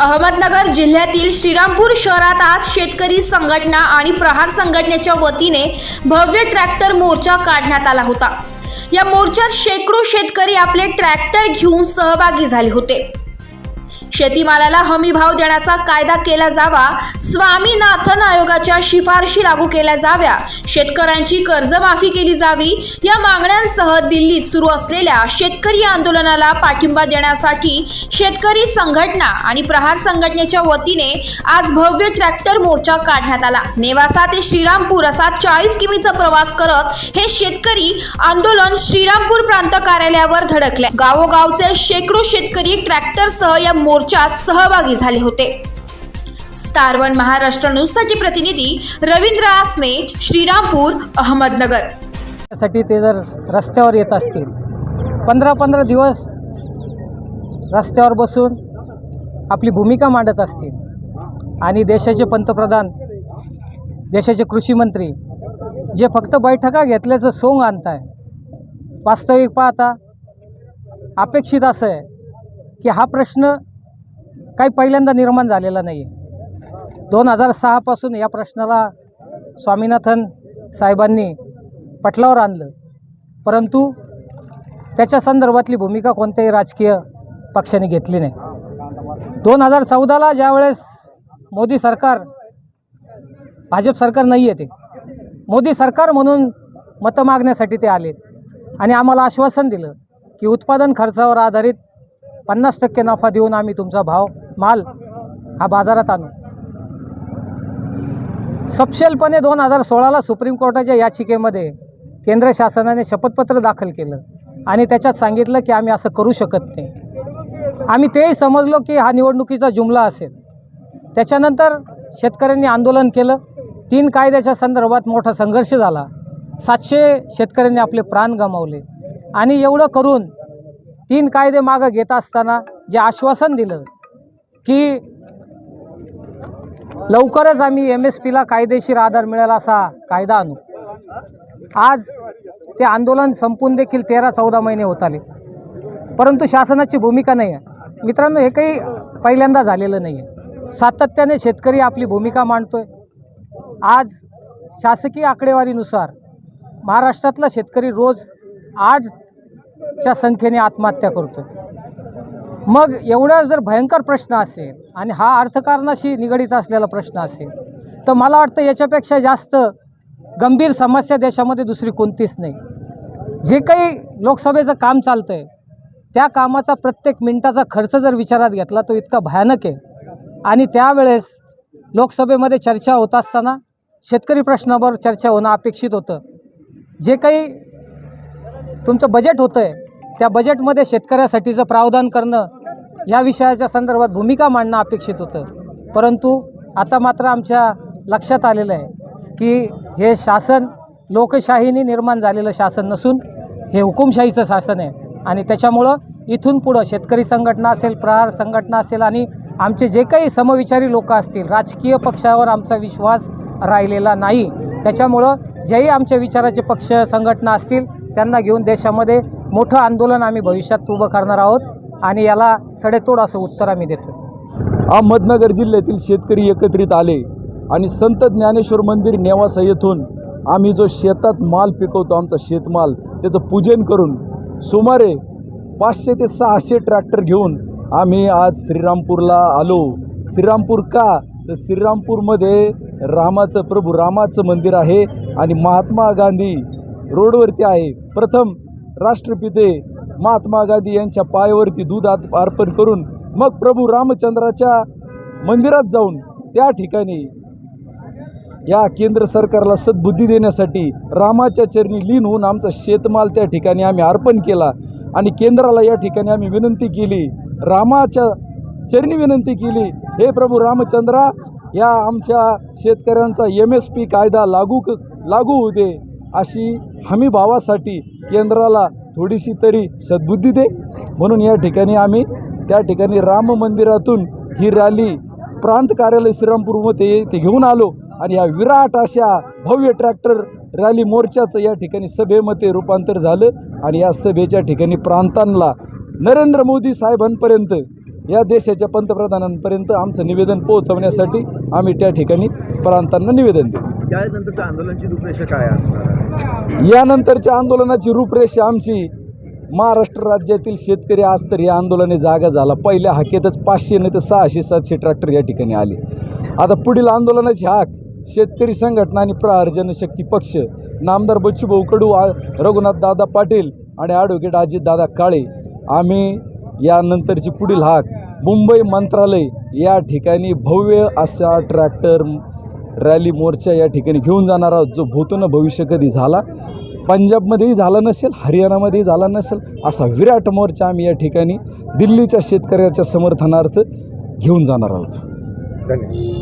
अहमदनगर जिल्ह्यातील श्रीरामपूर शहरात आज शेतकरी संघटना आणि प्रहार संघटनेच्या वतीने भव्य ट्रॅक्टर मोर्चा काढण्यात आला होता. या मोर्चात शेकडो शेतकरी आपले ट्रॅक्टर घेऊन सहभागी झाले होते. शेतीमालाला हमी भाव देण्याचा कायदा केला जावा. स्वामीनाथन आयोगाच्या शिफारशी लागू केल्या जाव्या. शेतकऱ्यांची कर्जमाफी केली जावी. या मागण्यांसह दिल्लीत सुरू असलेल्या शेतकरी आंदोलनाला पाठिंबा देण्यासाठी शेतकरी संघटना आणि प्रहार संघटनेच्या वतीने आज भव्य ट्रॅक्टर मोर्चा काढण्यात आला. नेवासा ते श्रीरामपूर असा चाळीस किमीचा प्रवास करत हे शेतकरी आंदोलन श्रीरामपूर प्रांत कार्यालयावर धडकले. गावोगावचे शेकडो शेतकरी ट्रॅक्टरसह या मोर्चात सहभागी झाले होते. स्टार वन महाराष्ट्र न्यूजसाठी प्रतिनिधी रवींद्र आसने श्रीरामपूर अहमदनगर. साठी ते जर रस्त्यावर येत असतील पंधरा पंधरा दिवस रस्त्यावर बसून आपली भूमिका मांडत असतील आणि देशाचे पंतप्रधान देशाचे कृषी मंत्री जे फक्त बैठका घेतल्याचं सोंग आणताय वास्तविक पाहता अपेक्षित असं आहे की हा प्रश्न काही पहिल्यांदा निर्माण झालेला नाही आहे दोन हजार सहापासून या प्रश्नाला स्वामीनाथन साहेबांनी पटलावर आणलं. परंतु त्याच्या संदर्भातली भूमिका कोणत्याही राजकीय पक्षाने घेतली नाही. दोन हजार चौदाला ज्यावेळेस मोदी सरकार भाजप सरकार नाही आहे ते. मोदी सरकार म्हणून मतं मागण्यासाठी ते आले आणि आम्हाला आश्वासन दिलं की उत्पादन खर्चावर आधारित पन्नास टक्के नफा देऊन आम्ही तुमचा भाव माल हा बाजारात आणू. सपशेलपणे दोन हजार सोळाला सुप्रीम कोर्टाच्या याचिकेमध्ये केंद्र शासनाने शपथपत्र दाखल केलं आणि त्याच्यात सांगितलं की आम्ही असं करू शकत नाही. आम्ही तेही समजलो की हा निवडणुकीचा जुमला असेल. त्याच्यानंतर शेतकऱ्यांनी आंदोलन केलं. तीन कायद्याच्या संदर्भात मोठा संघर्ष झाला. सातशे शेतकऱ्यांनी आपले प्राण गमावले. आणि एवढं करून तीन कायदे मागं घेत असताना जे आश्वासन दिलं की लवकरच आम्ही एम एस पीला कायदेशीर आधार मिळेल असा कायदा आणू. आज ते आंदोलन संपून देखील तेरा चौदा महिने होत आले. परंतु शासनाची भूमिका नाही आहे मित्रांनो हे काही पहिल्यांदा झालेलं नाही आहे सातत्याने शेतकरी आपली भूमिका मांडतोय. आज शासकीय आकडेवारीनुसार महाराष्ट्रातला शेतकरी रोज आठच्या संख्येने आत्महत्या करतो मग एवढा जर भयंकर प्रश्न असेल आणि हा अर्थकारणाशी निगडीत असलेला प्रश्न असेल तर मला वाटतं याच्यापेक्षा जास्त गंभीर समस्या देशामध्ये दुसरी कोणतीच नाही. जे काही लोकसभेचं काम चालतं आहे त्या कामाचा प्रत्येक मिनिटाचा खर्च जर विचारात घेतला तो इतका भयानक आहे. आणि त्यावेळेस लोकसभेमध्ये चर्चा होत असताना शेतकरी प्रश्नावर चर्चा होणं अपेक्षित होतं. जे काही तुमचं बजेट होतं आहे त्या बजेटमध्ये शेतकऱ्यासाठीचं प्रावधान करणं या विषयाच्या संदर्भात भूमिका मांडणं अपेक्षित होतं. परंतु आता मात्र आमच्या लक्षात आलेलं आहे की हे शासन लोकशाहीने निर्माण झालेलं शासन नसून हे हुकुमशाहीचं शासन आहे. आणि त्याच्यामुळं इथून पुढं शेतकरी संघटना असेल प्रहार संघटना असेल आणि आमचे जे काही समविचारी लोक असतील राजकीय पक्षावर आमचा विश्वास राहिलेला नाही. त्याच्यामुळं जेही आमच्या विचाराचे पक्ष संघटना असतील त्यांना घेऊन देशामध्ये मोठं आंदोलन आम्ही भविष्यात उभं करणार आहोत आणि याला सडेतोड असं उत्तर आम्ही देतो अहमदनगर जिल्ह्यातील शेतकरी एकत्रित आले आणि संत ज्ञानेश्वर मंदिर नेवासा येथून आम्ही जो शेतात माल पिकवतो आमचा शेतमाल त्याचं पूजन करून सुमारे पाचशे ते सहाशे ट्रॅक्टर घेऊन आम्ही आज श्रीरामपूरला आलो. श्रीरामपूर का? तर श्रीरामपूरमध्ये रामाचं प्रभू रामाचं मंदिर आहे आणि महात्मा गांधी रोडवरती आहे. प्रथम राष्ट्रपिते महात्मा गांधी यांच्या पायावरती दूध आत अर्पण करून मग प्रभू रामचंद्राच्या मंदिरात जाऊन त्या ठिकाणी या केंद्र सरकारला सद्बुद्धी देण्यासाठी रामाच्या चरणी लीन होऊन आमचा शेतमाल त्या ठिकाणी आम्ही अर्पण केला आणि केंद्राला या ठिकाणी आम्ही विनंती केली. रामाच्या चरणी विनंती केली हे प्रभू रामचंद्रा या आमच्या शेतकऱ्यांचा एम एस पी कायदा लागू क लागू होऊ दे. अशी हमी भावासाठी केंद्राला थोडीशी तरी सद्बुद्धी दे. म्हणून या ठिकाणी आम्ही त्या ठिकाणी राम मंदिरातून ही रॅली प्रांत कार्यालय श्रीरामपूरमध्ये ते घेऊन आलो आणि या विराट अशा भव्य ट्रॅक्टर रॅली मोर्चाचं या ठिकाणी सभेमध्ये रूपांतर झालं आणि या सभेच्या ठिकाणी प्रांतांना नरेंद्र मोदी साहेबांपर्यंत या देशाच्या पंतप्रधानांपर्यंत आमचं निवेदन पोहोचवण्यासाठी आम्ही त्या ठिकाणी प्रांतांना निवेदन देऊ यानंतरच्या आंदोलनाची रूपरेषा काय असणार यानंतरच्या आंदोलनाची रूपरेषा आमची महाराष्ट्र राज्यातील शेतकरी आज तर या आंदोलने जागा झाला. पहिल्या हाकेतच पाचशे नाही तर सहाशे सातशे ट्रॅक्टर या ठिकाणी आले. आता पुढील आंदोलनाची हाक शेतकरी संघटना आणि प्रहार जनशक्ती पक्ष नामदार बच्चूभाऊ कडू रघुनाथ दादा पाटील आणि ॲडव्होकेट अजितदादा काळे. आम्ही यानंतरची पुढील हाक मुंबई मंत्रालय या ठिकाणी भव्य असा ट्रॅक्टर रॅली मोर्चा या ठिकाणी घेऊन जाणार आहोत जो भूतनं भविष्य कधी झाला पंजाबमध्येही झाला नसेल हरियाणामध्येही झाला नसेल असा विराट मोर्चा आम्ही या ठिकाणी दिल्लीच्या शेतकऱ्याच्या समर्थनार्थ घेऊन जाणार आहोत. धन्यवाद.